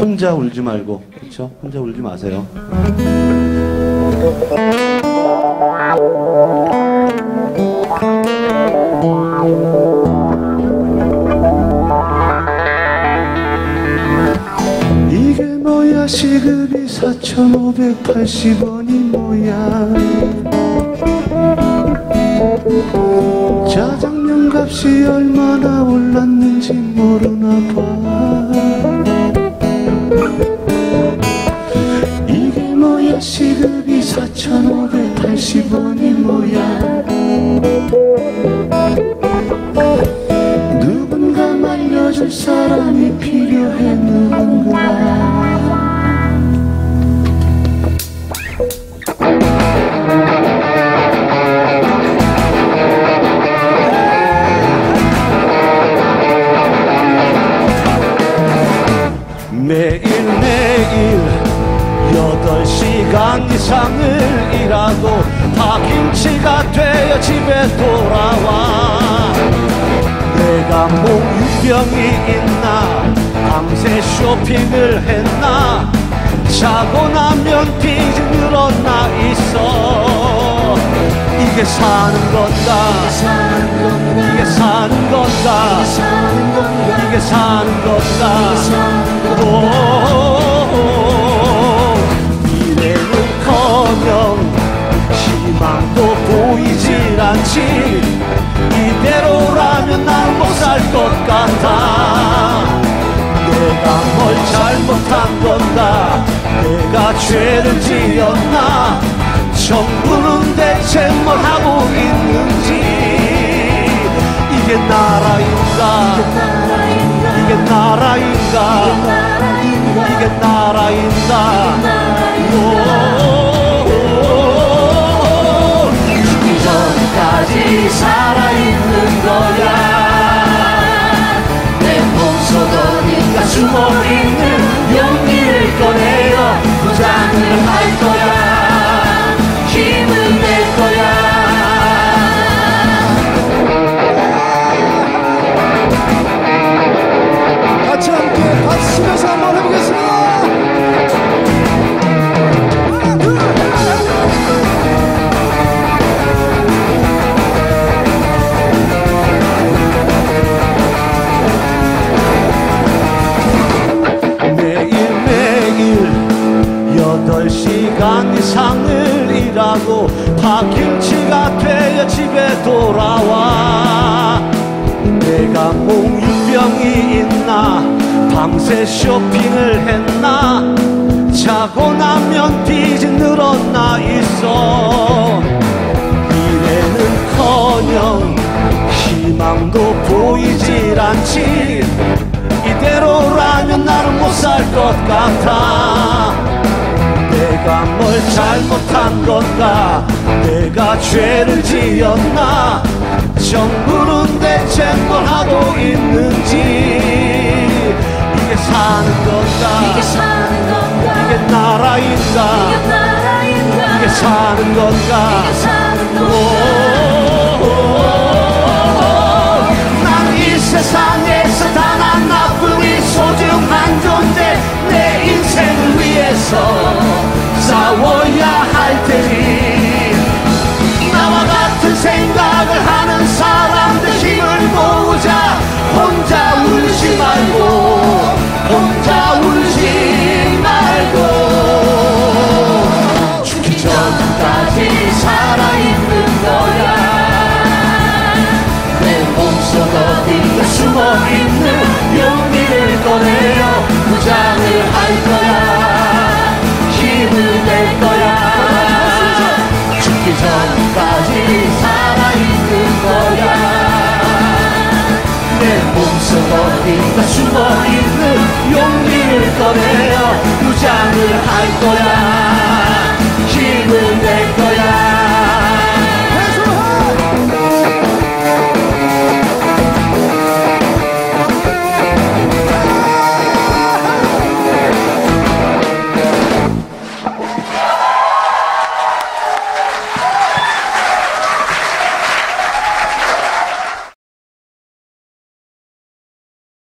혼자 울지 말고 그렇죠? 혼자 울지 마세요. 이게 뭐야 시급이 4,580원이 뭐야 짜장면 값이 얼마나 올랐는지 모르나 봐 4,580원이 뭐야? 누군가 말려줄 사람이 필요해 누군가? 매일매일 여덟 시간 이상을 일하고 파김치가 되어 집에 돌아와. 내가 몽유병이 있나? 밤새 쇼핑을 했나? 자고 나면 빚이 늘어나 있어. 이게 사는 건가? 이게 사는 건가? 이게 사는 건가? 오, 것 같아 내가 뭘 잘못한 건가? 내가 죄를 지었나? 정부는 대체 뭘 하고 있는지? 이게 나라인가? 이게 나라인가? 이게 나라인가? 오, 죽기 전까지 살 어 여덟 시간 이상을 일하고 파김치가 되어 집에 돌아와. 내가 몽유병이 있나? 밤새 쇼핑을 했나? 자고 나면 빚이 늘어나 있어. 미래는커녕 희망도 보이질 않지. 이대로라면 나는 못 살 것 같아 잘못한 건가? 내가 죄를 지었나? 정부는 대체 뭘 하고 있는지 이게 사는 건가? 이게 사는 건가? 이게 나라인가? 이게 나라인가? 이게 사는 건가? 이게 사는 건가? 난이 세상 숨어 있는 용기를 꺼내어 무장을 할 거야. 힘을 낼 거야. 죽기 전까지 살아있는 거야. 내 몸속 어딘가 숨어 있는 용기를 꺼내어 무장을 할 거야